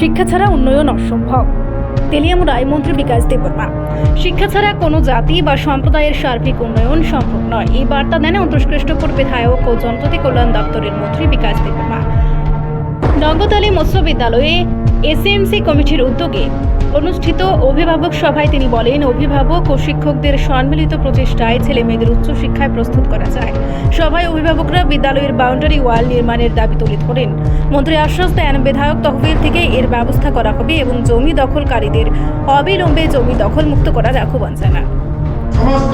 শিক্ষা ছাড়া উন্নয়ন অসম্ভব। তেলিয়ামুড়ায় মন্ত্রী বিকাশ দেববর্মা, শিক্ষা ছাড়া কোনো জাতি বা সম্প্রদায়ের সার্বিক উন্নয়ন সম্ভব নয়। এই বার্তা দেন অন্তর্ষ্কৃষ্টপুর বিধায়ক ও জনপ্রতি কল্যাণ দপ্তরের মন্ত্রী বিকাশ দেববর্মা। নগদালী মৎস্য বিদ্যালয়ে এসএমসি কমিটির উদ্যোগে অনুষ্ঠিত অভিভাবক সভায় তিনি বলেন, অভিভাবক ও শিক্ষকদের সম্মিলিত প্রচেষ্টায় ছেলে মেয়েদের উচ্চশিক্ষায় প্রস্তুত করা যায়। সভায় অভিভাবকরা বিদ্যালয়ের বাউন্ডারি ওয়াল নির্মাণের দাবি তুলে ধরেন। মন্ত্রী আশ্বাস দেন বিধায়ক তহবিল থেকে এর ব্যবস্থা করা হবে এবং জমি দখলকারীদের অবিলম্বে জমি দখল মুক্ত করার আহ্বান জানান। সমস্ত,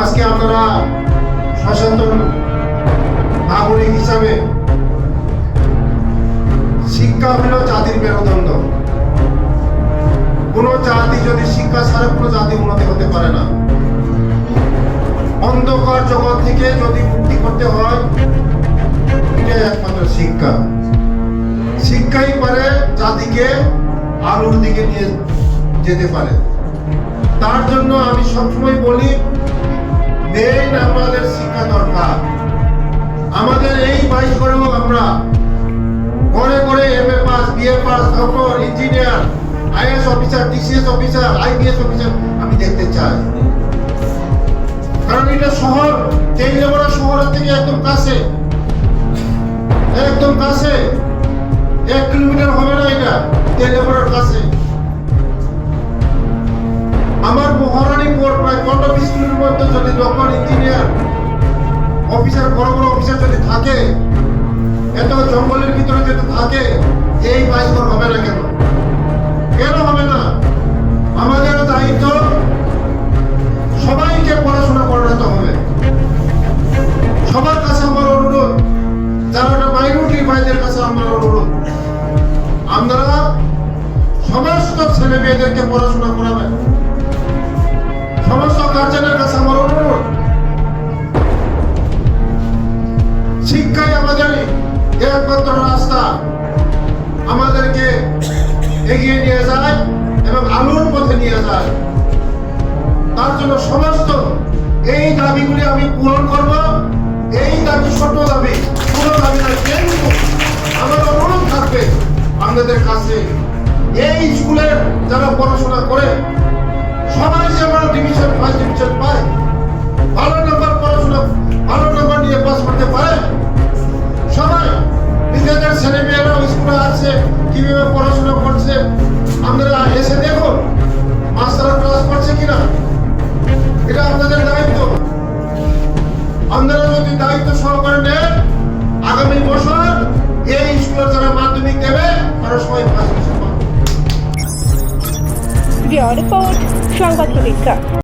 আজকে আপনারা সচেতন নাগরিক হিসাবে শিক্ষা কোন জাতি যদি শিক্ষা ছাড়া কোনো জাতি উন্নতি হতে পারে না। অন্ধকার জগৎ থেকে যদি মুক্তি করতে হয় একমাত্র শিক্ষা। শিক্ষাই পারে জাতিকে আলোর দিকে নিয়ে যেতে পারে। তার জন্য আমি সবসময় বলি মেন আমাদের শিক্ষা দরকার। আমাদের এই বাইশ করেও আমরা করে করে M A pass BA pass doctor engineer IAS officer DCS officer IPS officer, আমি দেখতে চাই। কারণ এটা শহর তেইলেবরা শহরের থেকে একদম কাছে। একদম কাছে। এক কিলোমিটার হবে না এটা তেইলেবরার কাছে। আমার মহারানীপুর প্রায় পনেরো বিশ কিলোমিটার মধ্যে যদি ডক্টর ইঞ্জিনিয়ার অফিসার, বড় বড় অফিসার যদি থাকে, এত জঙ্গলের ভিতরে যদি থাকে ভাইদের কাছে আমার অনুরোধ। আপনারা সমস্ত ছেলে মেয়েদেরকে পড়াশোনা করাবেন। সমস্ত গার্জেনের কাছে আমার অনুরোধ। শিক্ষাই আমাদের একমাত্র রাস্তা। আমাদেরকে এগিয়ে নিয়ে যায় এবং আলোর পথে নিয়ে যায়। তার জন্য সমস্ত এই দাবিগুলি আমি পূরণ এই স্কুলের যারা পড়াশোনা করে, সবাই যেমন ডিভিশন ফার্স্ট ডিভিশন পায় ভালো নাম্বার পড়াশোনা, ভালো নাম্বার নিয়ে পাস করতে পারে? সবাই নিজেদের ছেলে মেয়েরা স্কুলে আছে কীভাবে পড়াশোনা করছে, আপনারা এসে দেখুন মাস্টাররা ক্লাস করছে কিনা। এটা আপনাদের দায়িত্ব। আপনারা যদি দায়িত্ব সহকারে নেন, আগামী বছর এই স্কুলের যারা মাধ্যমিক দেবে, তারা সবাই ফার্স্ট রিপোর্ট সংবাদ প্রতীক্ষা